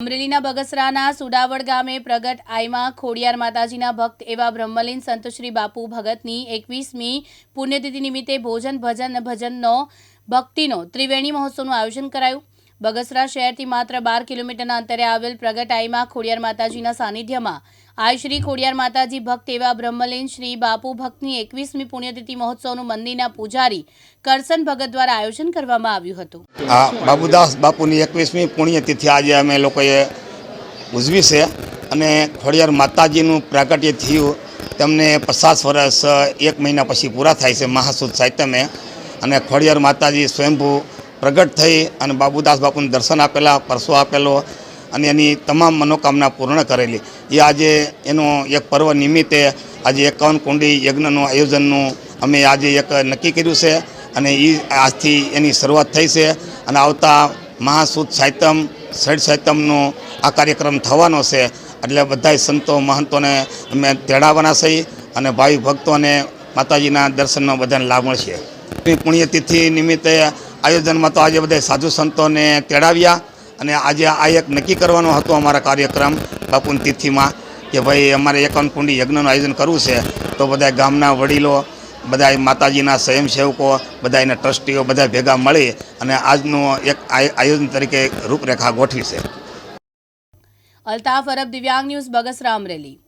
અમરેલીના બગસરાના સુડાવડ ગામે પ્રગટ આઈમાં ખોડિયાર માતાજીના ભક્ત એવા બ્રહ્મલીન સંતશ્રી બાપુ ભગતની એકવીસમી પુણ્યતિથિ નિમિત્તે ભોજન ભજન ભજનનો ભક્તિનો ત્રિવેણી મહોત્સવનું આયોજન કરાયું. બગસરા શહેરથી માત્ર બાર કિલોમીટરના અંતરે આવેલ પ્રગટ આઈમાં ખોડિયાર માતાજીના સાનિધ્યમાં આઈ શ્રી ખોડિયાર માતાજી ભક્ત એવા બ્રહ્મલીન શ્રી બાપુ ભક્તની એકવીસમી પુણ્યતિથિ મહોત્સવનું મંદિરના પૂજારી કરસન ભગત દ્વારા આયોજન કરવામાં આવ્યું હતું. આ બાબુદાસ બાપુની એકવીસમી પુણ્યતિથિ આજે અમે લોકોએ ઉજવી છે અને ખોડિયાર માતાજીનું પ્રાગટ્ય થયું. તેમને પચાસ વર્ષ, એક મહિના પછી પૂરા થાય છે મહાસુદ સાહિત્યમે અને ખોડિયાર માતાજી સ્વયંભૂ પ્રગટ થઈ અને બાબુદાસ બાપુને દર્શન આપેલા, પરસો આપેલો અને એની તમામ મનોકામના પૂર્ણ કરેલી. એ આજે એનો એક પર્વ નિમિત્તે આજે એકાવન કુંડી યજ્ઞનું આયોજનનું અમે આજે એક નક્કી કર્યું છે અને એ આજથી એની શરૂઆત થઈ છે અને આવતા મહાસુદ સાહિત્યમ સૈડ સાહિત્યમનો આ કાર્યક્રમ થવાનો છે. એટલે બધાય સંતો, મહંતોને અમે તેડાવવાના છીએ અને ભાવિ ભક્તોને માતાજીના દર્શનનો બધાને લાભ મળશે. પુણ્યતિથિ નિમિત્તે આયોજનમાં તો આજે બધા સાધુ સંતોને તેડાવ્યા અને આજે આ એક નક્કી કરવાનો હતો અમારા કાર્યક્રમ બાપુની તિથિમાં કે ભાઈ અમારે એકાવન કુંડી યજ્ઞનું આયોજન કરવું છે. તો બધા ગામના વડીલો બધા માતાજીના સ્વયંસેવકો બધા એના ટ્રસ્ટીઓ બધા ભેગા મળી અને આજનું એક આય- આયોજન તરીકે રૂપરેખા ગોઠવી છે. અલ્તાફ અરબ દિવ્યાંગ ન્યૂઝ, બગસરા અમરેલી.